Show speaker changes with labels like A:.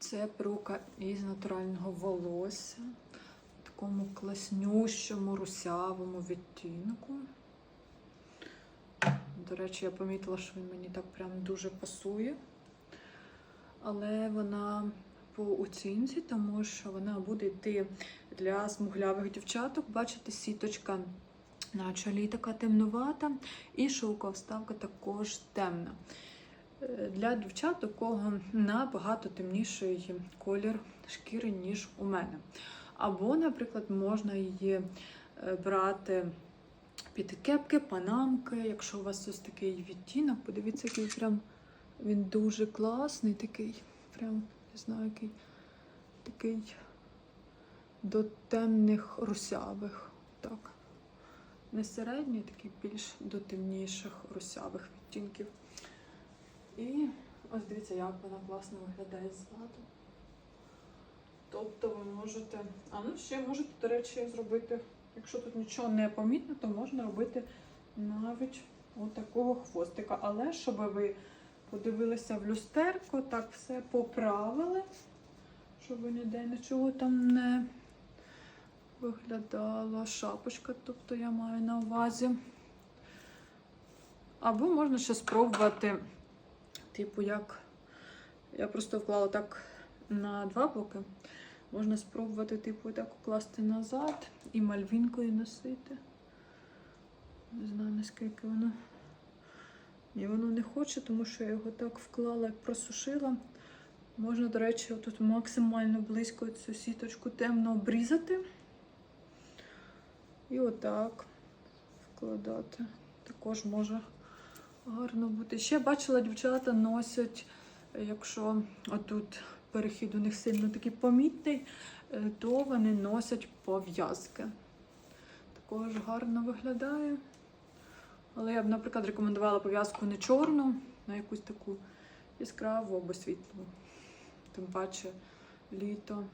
A: Це перука із натурального волосся. В такому класнющому, русявому відтінку. До речі, я помітила, що він мені так прям дуже пасує. Але вона по оцінці, тому що вона буде йти для смуглявих дівчаток. Бачите, сіточка на чолі така темнувата, і шовкова вставка також темна. Для дівчат, у кого набагато темніший колір шкіри, ніж у мене. Або, наприклад, можна її е, брати під кепки, панамки, якщо у вас ось такий відтінок, подивіться, який прям він дуже класний, такий, прям не знаю, який такий до темних русявих. Так. Не середній, такий більш до темніших русявих відтінків. І ось дивіться, як вона класно виглядає ззаду. Тобто ви можете. А ну ще можете, до речі, зробити, якщо тут нічого не помітно, то можна робити навіть отакого хвостика. Але щоб ви подивилися в люстерко, так все поправили, щоб ніде нічого там не виглядала шапочка, тобто я маю на увазі. Або можна ще спробувати, типу, як я просто вклала так на два боки. Можна спробувати, типу, так укласти назад і мальвінкою носити. Не знаю, наскільки воно. Ні, воно не хоче, тому що я його так вклала, як просушила. Можна, до речі, тут максимально близько цю сіточку темно обрізати. І отак вкладати. Також може гарно бути. Ще бачила, дівчата носять, е, якщо отут перехід у них сильно такий помітний, е, то вони носять пов'язки. Також гарно виглядає. Але я б, наприклад, рекомендувала пов'язку не чорну, на якусь таку яскраву або світлу. Тим паче літо.